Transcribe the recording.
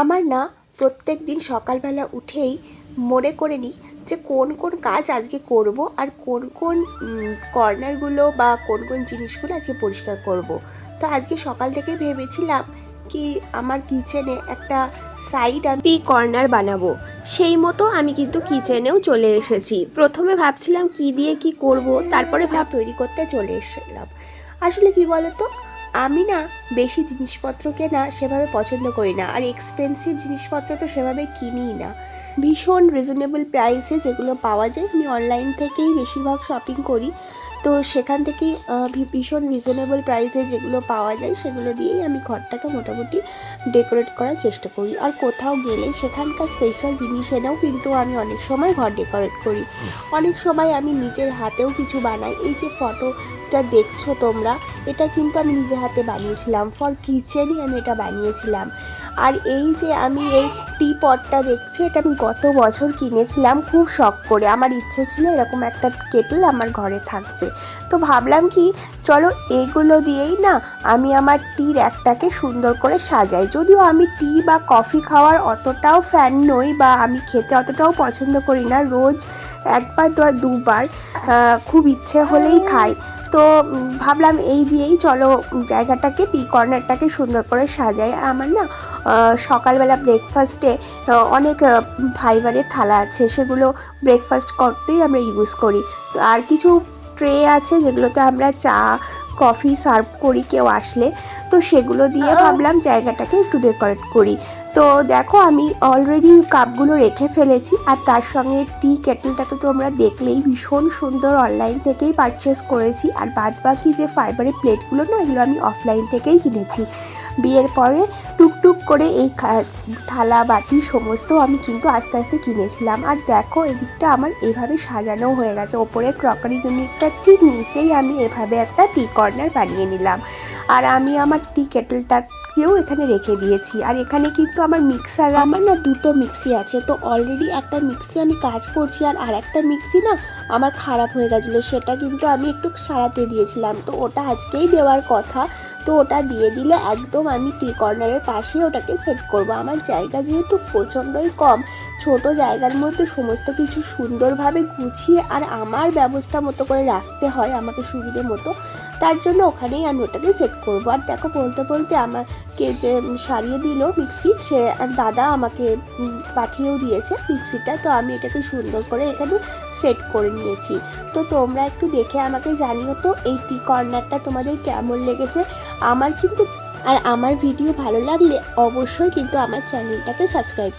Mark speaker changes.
Speaker 1: আমার না প্রত্যেক দিন সকালবেলা উঠেই মনে করে নিই যে কোন কোন কাজ আজকে করব আর কোন কোন কর্নারগুলো বা কোন কোন জিনিসগুলো আজকে পরিষ্কার করব। তো আজকে সকাল থেকে ভেবেছিলাম কি আমার কিচেনে একটা সাইড আমি কর্নার বানাবো। সেই মতো আমি কিন্তু কিচেনেও চলে এসেছি। প্রথমে ভাবছিলাম কি দিয়ে কি করব, তারপরে ভাব তৈরি করতে চলে এসেছিলাম আসলে কি বলতো? আমি না বেশি জিনিসপত্র কেনা সেভাবে পছন্দ করি না, আর এক্সপেন্সিভ জিনিসপত্র তো সেভাবে কিনিই না। ভীষণ রিজনেবল প্রাইসে যেগুলো পাওয়া যায়, আমি অনলাইন থেকেই বেশিরভাগ শপিং করি। তো সেখান থেকেই ভীষণ রিজনেবল প্রাইসে যেগুলো পাওয়া যায় সেগুলো দিয়েই আমি ঘরটাকে মোটামুটি ডেকোরেট করার চেষ্টা করি। আর কোথাও গেলে সেখানকার স্পেশাল জিনিস এনেও কিন্তু আমি অনেক সময় ঘর ডেকোরেট করি। অনেক সময় আমি নিজের হাতেও কিছু বানাই। এই যে ফটোটা দেখছ তোমরা, এটা কিন্তু আমি নিজে হাতে বানিয়েছিলাম। ফর কিচেনই আমি এটা বানিয়েছিলাম। আর এই যে আমি এই টি পটটা দেখছ, এটা আমি গত বছর কিনেছিলাম। খুব শখ করে। আমার ইচ্ছে ছিল এরকম একটা কেটল আমার ঘরে থাকবে। তো ভাবলাম কি, চলো এগুলো দিয়েই না আমি আমার টি র্যাকটাকে সুন্দর করে সাজাই। যদিও আমি টি বা কফি খাওয়ার অতটাও ফ্যান নই বা আমি খেতে অতটাও পছন্দ করি না, রোজ একবার দু দুবার খুব ইচ্ছে হলেই খাই। তো ভাবলাম এই দিয়েই চলো জায়গাটাকে, টি কর্নারটাকে সুন্দর করে সাজাই। আমার না সকালবেলা ব্রেকফাস্টে অনেক ফাইবারের থালা আছে, সেগুলো ব্রেকফাস্ট করতেই আমরা ইউজ করি। আর কিছু ট্রে আছে যেগুলোতে আমরা চা কফি সার্ভ করি কেউ আসলে। তো সেগুলো দিয়ে ভাবলাম জায়গাটাকে একটু ডেকোরেট করি। তো দেখো আমি অলরেডি কাপগুলো রেখে ফেলেছি আর তার সঙ্গে টি কেটেলটা তো তোমরা দেখলেই ভীষণ সুন্দর অনলাইন থেকেই পারচেস করেছি আর বাদ বাকি যে ফাইবারের প্লেটগুলো না, এগুলো আমি অফলাইন থেকেই কিনেছি। বিয়ের পরে টুকটুক করে এই থালা, বাটি সমস্ত আমি কিন্তু আস্তে আস্তে কিনেছিলাম। আর দেখো এদিকটা আমার এভাবে সাজানো হয়ে গেছে। ওপরে ক্রকারি ইউনিটটা ঠিক নিচেই আমি এভাবে একটা টি কর্নার বানিয়ে নিলাম। আর আমি আমার টি কেটেলটাকেও এখানে রেখে দিয়েছি। আর এখানে কিন্তু আমার মিক্সার আমার না দুটো মিক্সি আছে। তো অলরেডি একটা মিক্সি আমি কাজ করছি, আর আর একটা মিক্সি না আমার খারাপ হয়ে গেছিল, সেটা কিন্তু আমি একটু সারাতে দিয়েছিলাম। তো ওটা আজকেই দেওয়ার কথা। তো ওটা দিয়ে দিলে একদম আমি টি কর্নারের পাশে ওটাকে সেট করব। আমার জায়গা যেহেতু প্রচণ্ডই কম, ছোট জায়গার মধ্যে সমস্ত কিছু সুন্দরভাবে গুছিয়ে আর আমার ব্যবস্থা মতো করে রাখতে হয় আমাকে সুবিধে মতো, তার জন্য ওখানেই আমি ওটাকে সেট করব। আর দেখো বলতে বলতে আমাকে যে সারিয়ে দিল মিক্সি, সে আর দাদা আমাকে পাঠিয়েও দিয়েছে মিক্সিটা। তো আমি এটাকে সুন্দর করে এখানে সেট করে নিয়েছি তো তোমরা একটু দেখে আমাকে জানিও তো এই টি কর্নারটা তোমাদের কেমন লেগেছে? আমার কিন্তু আর আমার ভিডিও ভালো লাগলে অবশ্যই কিন্তু আমার চ্যানেলটাকে সাবস্ক্রাইব